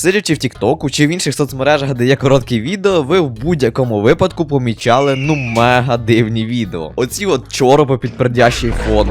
Сидячи в Тіктоку чи в інших соцмережах, де є короткі відео, ви в будь-якому випадку помічали ну мега дивні відео. Оці от чоропи під пердящий фон.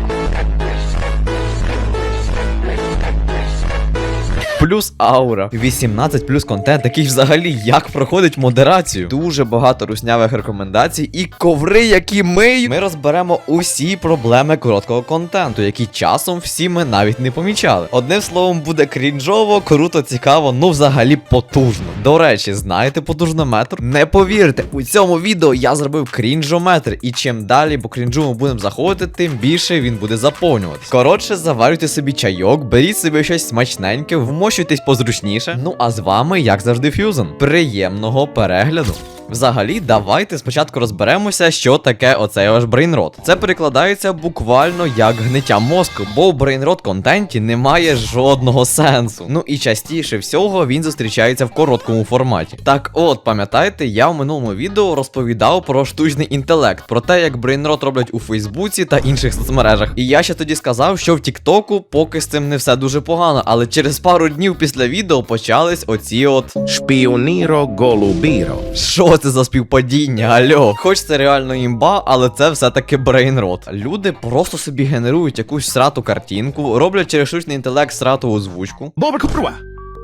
Плюс аура, 18 плюс контент, який взагалі як проходить модерацію. Дуже багато руснявих рекомендацій і коври, які миють. Ми розберемо усі проблеми короткого контенту, які часом всі ми навіть не помічали. Одним словом, буде крінжово, круто, цікаво, ну взагалі потужно. До речі, знаєте потужнометр? Не повірте, у цьому відео я зробив крінжометр, і чим далі по крінжу ми будемо заходити, тим більше він буде заповнюватись. Коротше, заварюйте собі чайок, беріть собі щось смачненьке, вмощуйтесь позручніше. Ну а з вами, як завжди, Фюзен. Приємного перегляду. Взагалі, давайте спочатку розберемося, що таке оцей ваш брейнрот. Це перекладається буквально як гниття мозку, бо в брейнрот контенті немає жодного сенсу. Ну і частіше всього він зустрічається в короткому форматі. Так от, пам'ятаєте, я в минулому відео розповідав про штучний інтелект, про те, як брейнрот роблять у Фейсбуці та інших соцмережах. І я ще тоді сказав, що в Тіктоку поки з цим не все дуже погано, але через пару днів після відео почались оці от Шпіоніро голубіро. що це за співпадіння? Альо? Хоч це реально імба, але це все-таки брейнрот. Люди просто собі генерують якусь срату картинку, роблять через штучний інтелект срату озвучку. Bob Curva.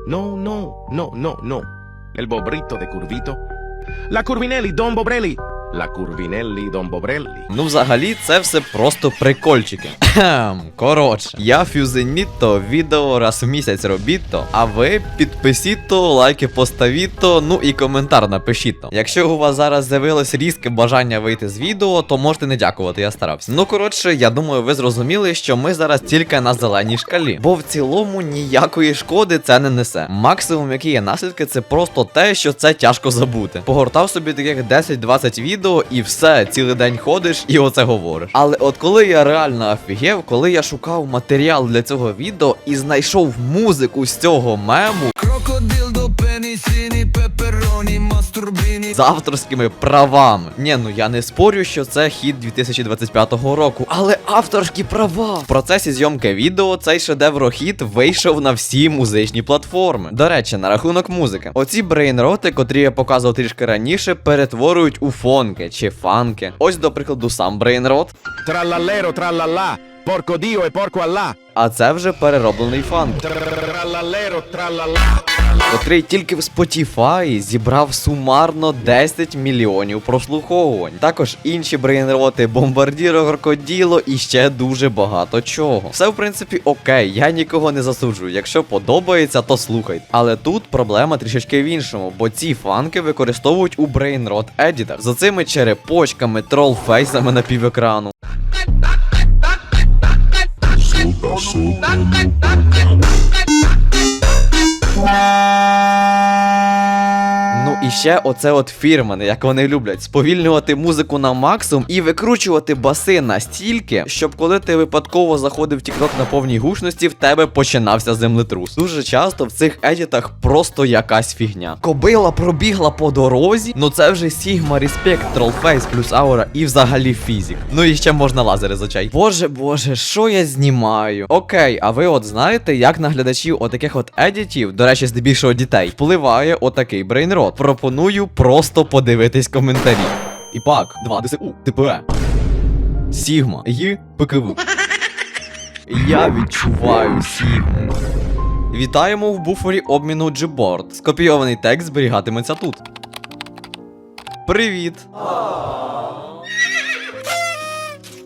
No, no, no, no, no. El bobrito de Curvito. La Curvinelli, Don Bobrelli. Curvinelli, Don Bobrelli. Ну, взагалі, це все просто прикольчики. Коротше, я фюзеніто, відео раз в місяць робіто, а ви підписіто, лайки поставіто, ну і коментар напишіто. Якщо у вас зараз з'явилось різке бажання вийти з відео, то можете не дякувати, я старався. Ну коротше, я думаю, ви зрозуміли, що ми зараз тільки на зеленій шкалі, бо в цілому ніякої шкоди це не несе. Максимум, які є наслідки, це просто те, що це тяжко забути. Погортав собі таких 10-20 відео і все, цілий день ходиш і оце говориш. Але от коли я реально офігев, коли я шукав матеріал для цього відео і знайшов музику з цього мему Крокодил до пенісіні, пепероні, мастурбіні. з авторськими правами. Ні, ну я не спорю, що це хід 2025 року, але авторські права. В процесі зйомки відео цей шедеврохід вийшов на всі музичні платформи. До речі, на рахунок музики. Оці брейнроти, котрі я показував трішки раніше, перетворюють у фонки чи фанки. Ось, до прикладу, сам брейнрот. Trallallero, trallallà. Porco Dio e porco Allah. А це вже перероблений фанк, Trallallero, trallallà. Котрий тільки в Spotify зібрав сумарно 10 мільйонів прослуховувань. Також інші брейнроти, бомбардіро, крокоділо і ще дуже багато чого. Все в принципі окей, я нікого не засуджую. Якщо подобається, то слухайте. Але тут проблема трішечки в іншому, бо ці фанки використовують у брейнрот едітах з оцими черепочками, тролфейсами на півекрану. Ну і ще оце от фірмани, як вони люблять, сповільнювати музику на максимум і викручувати баси настільки, щоб коли ти випадково заходив TikTok на повній гучності, в тебе починався землетрус. Дуже часто в цих едітах просто якась фігня. Кобила пробігла по дорозі, ну це вже Sigma Respect, Trollface плюс аура і взагалі фізик. Ну і ще можна лазери зачай. Боже, боже, що я знімаю? Окей, а ви от знаєте, як на глядачів отаких от едітів, до речі, здебільшого дітей, впливає отакий брейнрот. Пропоную просто подивитись коментарі. ІПАК, 2 ДСУ, ТПЕ. Сігма, Й, ПКВ. Я відчуваю Сігму. Вітаємо в буфері обміну Gboard. Скопійований текст зберігатиметься тут. Привіт.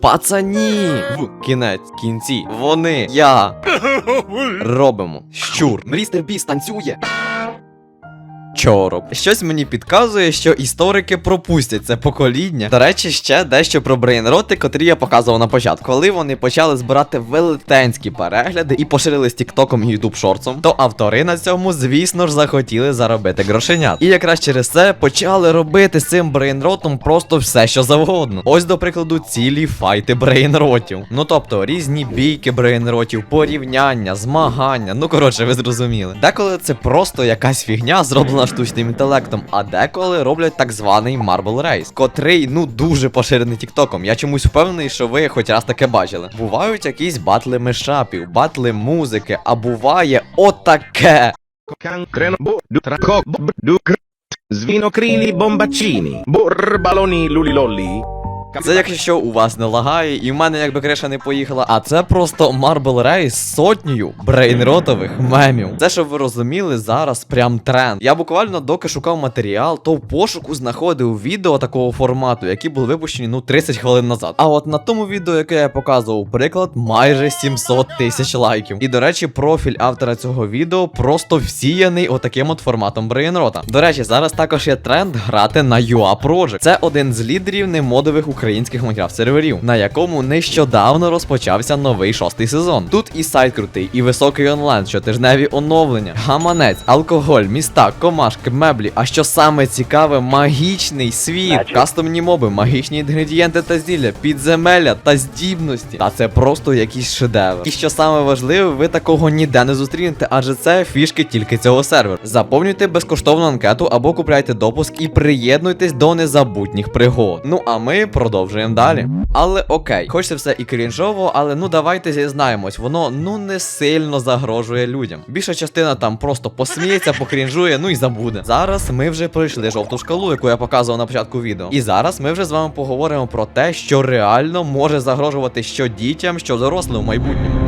Пацані! В кінець кінці. Вони. Я. Робимо. Щур. Мрістер Біс танцює. Чороб. Щось мені підказує, що історики пропустять це покоління. До речі, ще дещо про брейнроти, котрі я показував на початку. Коли вони почали збирати велетенські перегляди і поширились тіктоком і ютуб шорцом, то автори на цьому, звісно ж, захотіли заробити грошенят. І якраз через це почали робити з цим брейнротом просто все, що завгодно. Ось, до прикладу, цілі файти брейнротів. Ну тобто різні бійки брейнротів, порівняння, змагання. Ну коротше, ви зрозуміли. Деколи це просто якась фігня, зроблена штучним інтелектом, а деколи роблять так званий Marble Race, котрий ну дуже поширений тіктоком. Я чомусь впевнений, що ви хоч раз таке бачили. Бувають якісь батли мешапів, батли музики, а буває отаке. Звінокрилі бомбачіні, бурбалоні лулілолі. bo, Це якщо у вас не лагає, і в мене якби криша не поїхала. А це просто Marble Ray з сотнею брейнротових мемів. Це, щоб ви розуміли, зараз прям тренд. Я буквально доки шукав матеріал, то в пошуку знаходив відео такого формату, які були випущені ну 30 хвилин назад. А от на тому відео, яке я показував, приклад, майже 700 тисяч лайків. І до речі, профіль автора цього відео просто всіяний отаким от форматом брейнрота. До речі, зараз також є тренд грати на UA Project. Це один з лідерів немодових українських Майнкрафт серверів, на якому нещодавно розпочався новий шостий сезон. Тут і сайт крутий, і високий онлайн, щотижневі оновлення, гаманець, алкоголь, міста, комашки, меблі. А що саме цікаве, магічний світ, кастомні моби, магічні інгредієнти та зілля, підземелля та здібності. Та це просто якийсь шедевр. І що саме важливе, ви такого ніде не зустрінете, адже це фішки тільки цього серверу. Заповнюйте безкоштовну анкету або купляйте допуск і приєднуйтесь до незабутніх пригод. Ну а ми продовжуємо далі. Але окей, хоч це все і крінжово, але ну давайте зізнаємось, воно ну не сильно загрожує людям. Більша частина там просто посміється, покрінжує, ну і забуде. Зараз ми вже пройшли жовту шкалу, яку я показував на початку відео. І зараз ми вже з вами поговоримо про те, що реально може загрожувати що дітям, що дорослим в майбутньому.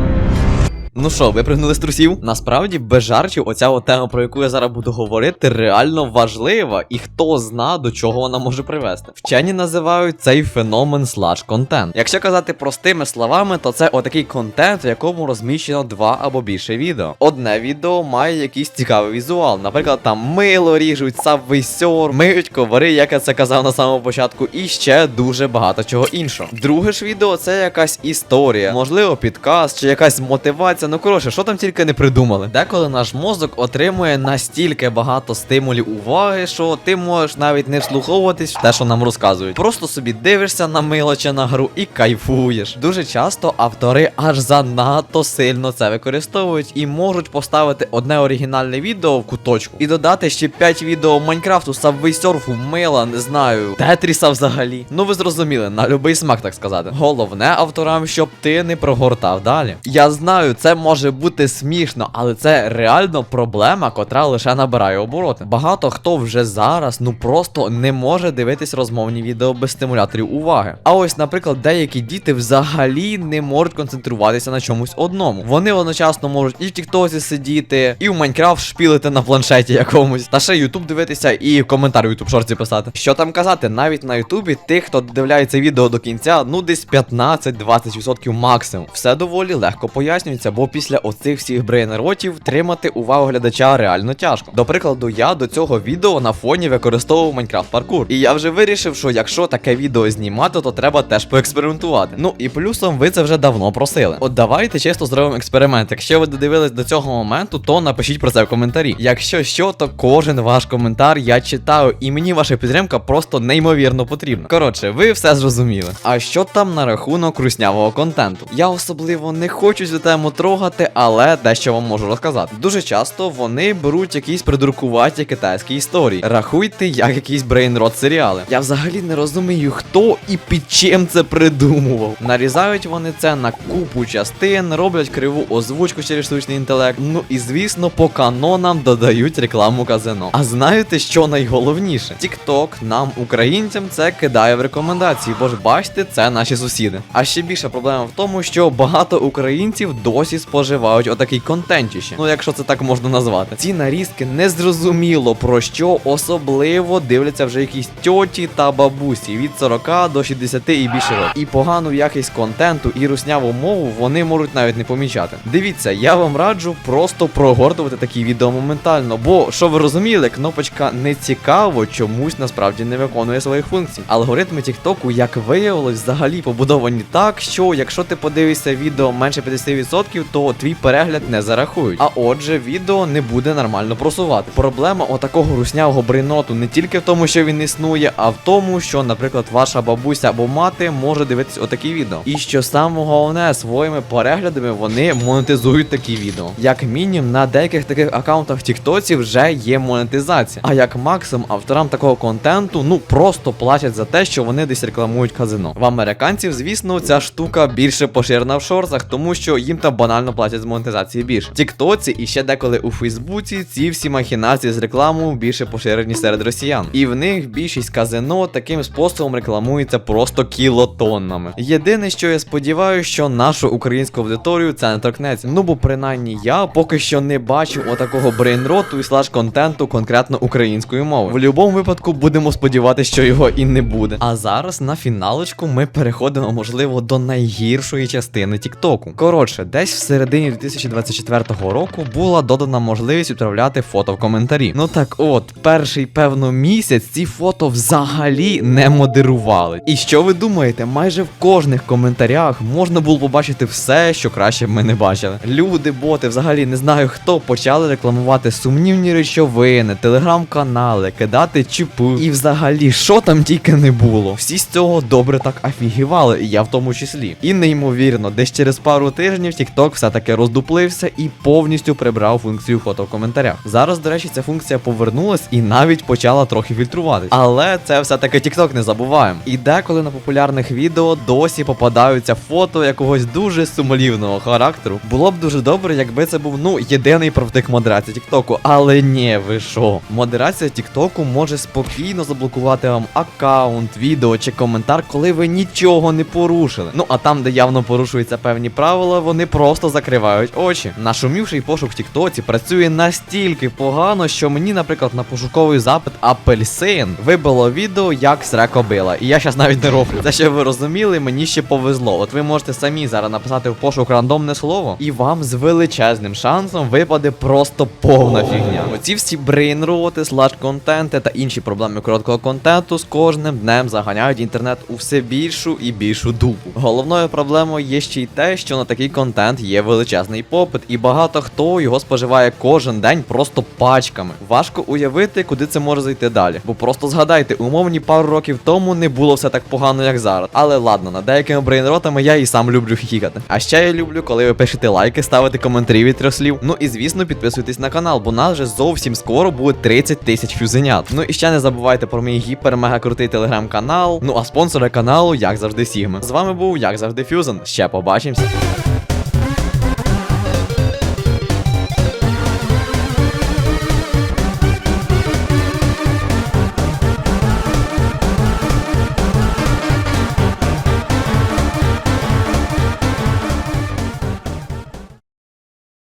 Ну що, випригнули з трусів? Насправді, без жартів, оця тема, про яку я зараз буду говорити, реально важлива, і хто зна, до чого вона може привести. Вчені називають цей феномен слаж контент. Якщо казати простими словами, то це отакий контент, в якому розміщено два або більше відео. Одне відео має якийсь цікавий візуал. Наприклад, там мило ріжуть, сабвейсьор, миють ковари, як я це казав на самому початку, і ще дуже багато чого іншого. Друге ж відео це якась історія, можливо, підказ чи якась мотивація. Ну коротше, що там тільки не придумали. Деколи наш мозок отримує настільки багато стимулів уваги, що ти можеш навіть не вслуховуватись в те, що нам розказують. Просто собі дивишся на мило чи на гру і кайфуєш. Дуже часто автори аж занадто сильно це використовують і можуть поставити одне оригінальне відео в куточку і додати ще 5 відео Майнкрафту, сабвейсерфу, мила, не знаю, Тетріса взагалі. Ну ви зрозуміли, на любий смак, так сказати. Головне авторам, щоб ти не прогортав далі. Я знаю, це може бути смішно, але це реально проблема, котра лише набирає обороти. Багато хто вже зараз ну просто не може дивитись розмовні відео без стимуляторів уваги. А ось, наприклад, деякі діти взагалі не можуть концентруватися на чомусь одному. Вони одночасно можуть і в Тіктосі сидіти, і в Майнкрафт шпілити на планшеті якомусь, та ще Ютуб дивитися і коментар в Ютуб шорці писати. Що там казати, навіть на Ютубі тих, хто дивляється відео до кінця, ну десь 15-20% максимум. Все доволі легко пояснюється, бо після оцих всіх брейнеротів тримати увагу глядача реально тяжко. До прикладу, я до цього відео на фоні використовував Майнкрафт паркур. І я вже вирішив, що якщо таке відео знімати, то треба теж поекспериментувати. Ну і плюсом ви це вже давно просили. От давайте чисто зробимо експеримент. Якщо ви додивились до цього моменту, то напишіть про це в коментарі. Якщо що, то кожен ваш коментар я читаю, і мені ваша підтримка просто неймовірно потрібна. Коротше, ви все зрозуміли. А що там на рахунок руснявого контенту? Я особливо не хочу цю тему трогати, але дещо вам можу розказати. Дуже часто вони беруть якісь придуркуваті китайські історії. Рахуйте, як якісь брейнрот серіали. Я взагалі не розумію, хто і під чим це придумував. Нарізають вони це на купу частин, роблять криву озвучку через штучний інтелект. Ну і звісно, по канонам додають рекламу казино. А знаєте, що найголовніше? TikTok нам, українцям, це кидає в рекомендації, бо ж бачите, це наші сусіди. А ще більша проблема в тому, що багато українців досі споживають отакий контентіще. Ну, якщо це так можна назвати. Ці нарізки незрозуміло про що особливо дивляться вже якісь тьоті та бабусі від 40 до 60 і більше років. І погану якість контенту і русняву мову вони можуть навіть не помічати. Дивіться, я вам раджу просто прогортувати такі відео моментально, бо що ви розуміли, кнопочка не цікаво чомусь насправді не виконує своїх функцій. Алгоритми Тіктоку, як виявилось, взагалі побудовані так, що якщо ти подивишся відео менше 50%, то твій перегляд не зарахують. А отже, відео не буде нормально просувати. Проблема отакого руснявого брейноту не тільки в тому, що він існує, а в тому, що, наприклад, ваша бабуся або мати може дивитись отакі відео. І що саме головне, своїми переглядами вони монетизують такі відео. Як мінімум, на деяких таких аккаунтах в Тіктоці вже є монетизація. А як максимум авторам такого контенту, ну просто платять за те, що вони десь рекламують казино. В американців, звісно, ця штука більше поширена в шорсах, тому що їм там банально банально платять з монетизації більше. В Тіктоці і ще деколи у Фейсбуці ці всі махінації з рекламою більше поширені серед росіян. І в них більшість казино таким способом рекламується просто кілотоннами. Єдине, що я сподіваюся, що нашу українську аудиторію це не торкнеться. Ну бо принаймні я поки що не бачив отакого брейнроту і слаж контенту конкретно українською мовою. В будь-якому випадку будемо сподіватися, що його і не буде. А зараз на фіналочку ми переходимо, можливо, до найгіршої частини Тіктоку. Коротше, десь в середині 2024 року була додана можливість відправляти фото в коментарі. Ну так от, перший певно місяць ці фото взагалі не модерували. І що ви думаєте, майже в кожних коментарях можна було побачити все, що краще б ми не бачили. Люди, боти, взагалі не знаю хто почали рекламувати сумнівні речовини, телеграм-канали, кидати чіпи. І взагалі, що там тільки не було. Всі з цього добре так афігівали, і я в тому числі. І неймовірно, десь через пару тижнів TikTok все-таки роздуплився і повністю прибрав функцію фото в коментарях. Зараз, до речі, ця функція повернулась і навіть почала трохи фільтруватись. Але це все-таки TikTok не забуваємо. І деколи на популярних відео досі попадаються фото якогось дуже сумлівного характеру. Було б дуже добре, якби це був ну єдиний правдик модерації TikTok. Але ні, ви що? Модерація TikTok може спокійно заблокувати вам аккаунт, відео чи коментар, коли ви нічого не порушили. Ну а там, де явно порушуються певні правила, вони просто закривають очі. Нашумівший пошук в Тіктоці працює настільки погано, що мені, наприклад, на пошуковий запит апельсин вибило відео, як срека била. І я щас навіть не роблю. Це щоб ви розуміли, мені ще повезло. От ви можете самі зараз написати в пошук рандомне слово, і вам з величезним шансом випаде просто повна фігня. Оці всі брейнроти, слаж контенти та інші проблеми короткого контенту з кожним днем заганяють інтернет у все більшу і більшу дупу. Головною проблемою є ще й те, що на такий контент є величезний попит, і багато хто його споживає кожен день просто пачками. Важко уявити, куди це може зайти далі. Бо просто згадайте, умовні пару років тому не було все так погано, як зараз. Але ладно, над деякими брейнротами я і сам люблю хіхікати. А ще я люблю, коли ви пишете лайки, ставите коментарі від трьох. Ну і звісно, підписуйтесь на канал, бо нас вже зовсім скоро буде 30 тисяч фюзенят. Ну і ще не забувайте про мій гіпер-мега крутий телеграм-канал. Ну а спонсори каналу, як завжди, Сігма. З вами був, як завжди, Фюзен. Ще побачимося.